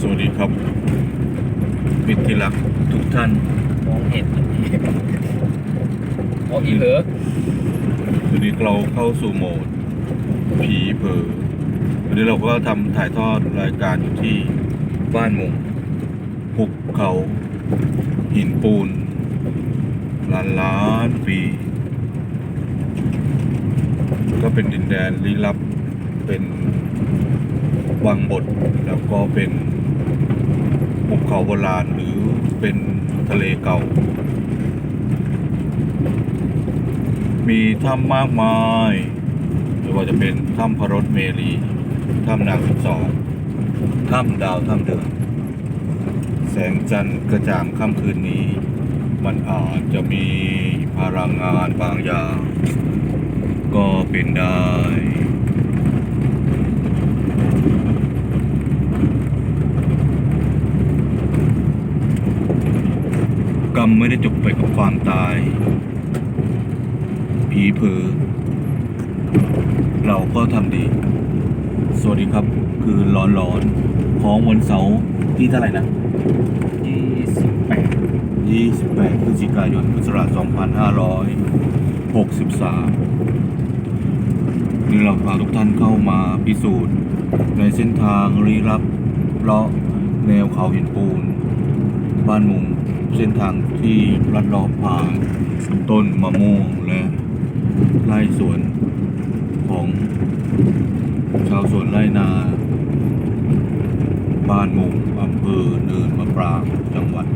สวัสดีครับมิตรที่รักทุกท่าน มองเห็นทันทีโอ้อีเหรอวันนี้เราเข้าสู่โหมดผีเผลอวันนี้เราก็ทำถ่ายทอดรายการอยู่ที่บ้านมุงหุบเขาหินปูนล้านล้านปีก็เป็นดินแดนลี้ลับเป็นวังบทแล้วก็เป็นภู เขาโบราณหรือเป็นทะเลเก่า มีถ้ำมากมายไม่ว่าจะเป็นถ้ำพระรถเมรีถ้ำนางสิบสองถ้ำดาวถ้ำเดือนแสงจันทร์กระจ่างค่ำคืนนี้ มันอาจจะมีพลังงานบางอย่าง ก็เป็นได้ ก รรมไม่ได้จบไปกับความตาย ผีเผลอเราก็ทำดี สวัสดีครับ คือร้อนร้อนๆของวันเสาร์ที่เท่าไหร่นะยี่สิบแปด28พฤศจิกายนพุทธศักราช2563นี่เราพาทุกท่านเข้ามาพิสูจน์ในเส้นทางลี้ลับเลาะ แนวเขาหินปูน บ้านมุงเส้นทางที่ลัดเลาะผ่านต้นมะม่วงและไร่สวนของ ชาวสวนไร่นา บ้านมุงอำเภอเนินมะปรางจังหวัด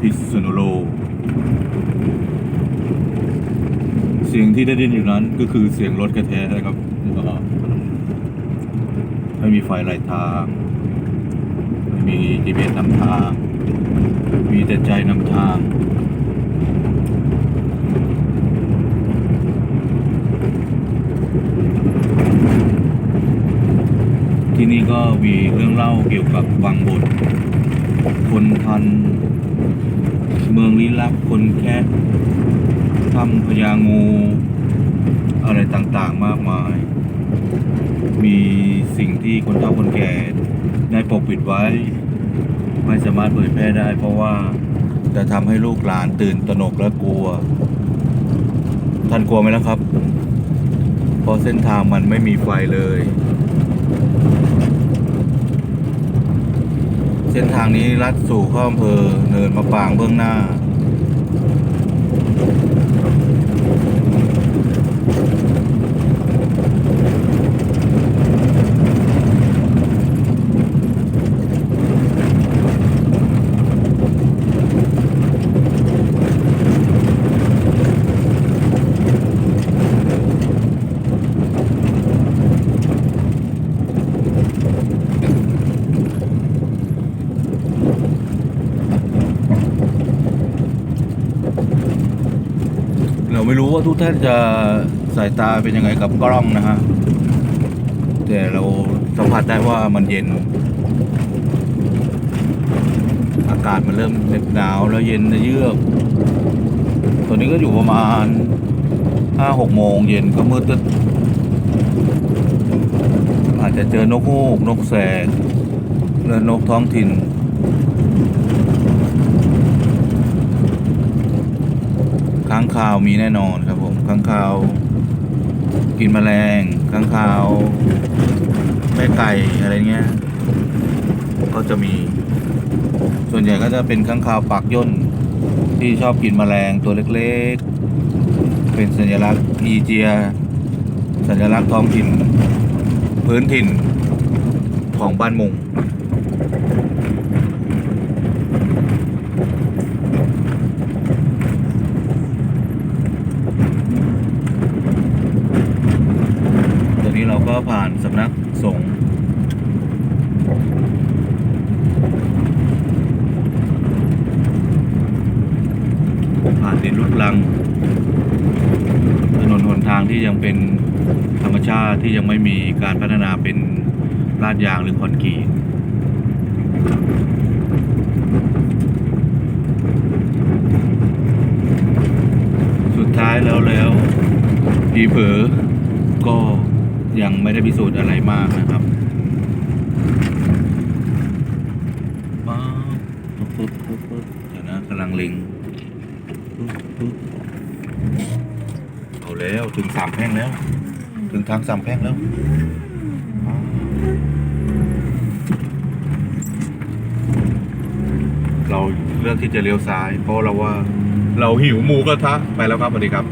พิษณุโลกเสียงที่ได้ยินอยู่นั้นก็คือเสียงรถกระแทกนะครับไม่มีไฟไหลทาง ม่มี GPS นำทาง มีแต่ใจนำทางที่นี่ก็มีเรื่องเล่าเกี่ยวกับวังบท คนทัน เมืองลี้ลับ คนแค่ถ้ำพญางู อะไรต่างๆมากมาย มีสิ่งที่คนเฒ่าคนแก่ได้ปกปิดไว้ ไม่สามารถเผยแพร่ได้ เพราะว่าจะทำให้ลูกหลานตื่นตระหนกและกลัว ท่านกลัวไหมล่ะครับ เพราะเส้นทางมันไม่มีไฟเลย เส้นทางนี้ลัดสู่ข้าอำเภอเนินมะปรางเบื้องหน้า ไม่รู้ว่าทุกท่านจะสายตาเป็นยังไงกับกล้องนะฮะ แต่เราสัมผัสได้ว่ามันเย็น อากาศมันเริ่มเหนาวแล้วเย็นเยือก ตอนนี้ก็อยู่ประมาณห้าหกโมงเย็นก็มืดตึ๊ดอาจจะเจอนกฮูกนกแสกและนกท้องถิ่น ค้างคาวมีแน่นอนครับผมค้างคาว กินแมลงค้างคาวแม่ไก่อะไรเงี้ย ก็จะมี ส่วนใหญ่ก็จะเป็นค้างคาวปากย่นที่ชอบกินแมลงตัวเล็กๆ เป็นสัญลักษณ์อีเจีย สัญลักษณ์ท้องถิ่น พื้นถิ่นของบ้านมุง ตอนนี้เรา ก็ผ่านสำนักสงฆ์ผ่านดินลุกลัง ถนนหนทางที่ยังเป็นธรรมชาติที่ยังไม่มีการพัฒนาเป็นลาดยางหรือคอนกรีตสุดท้ายแล้วแล้วผีเผลอก็ ยังไม่ได้พิสูจน์อะไรมากนะครับปึ๊บปึ๊บเดี๋ยวนะกำลังเล็งปึ๊บปึ๊บเอาแล้วถึงสามแพร่งแล้ว ถึงทางสามแพร่งแล้วอ้าวเราเลือกที่จะเลี้ยวซ้าย เพราะเราว่าเราหิวหมูกระทะไปแล้วครับสวัสดีครับ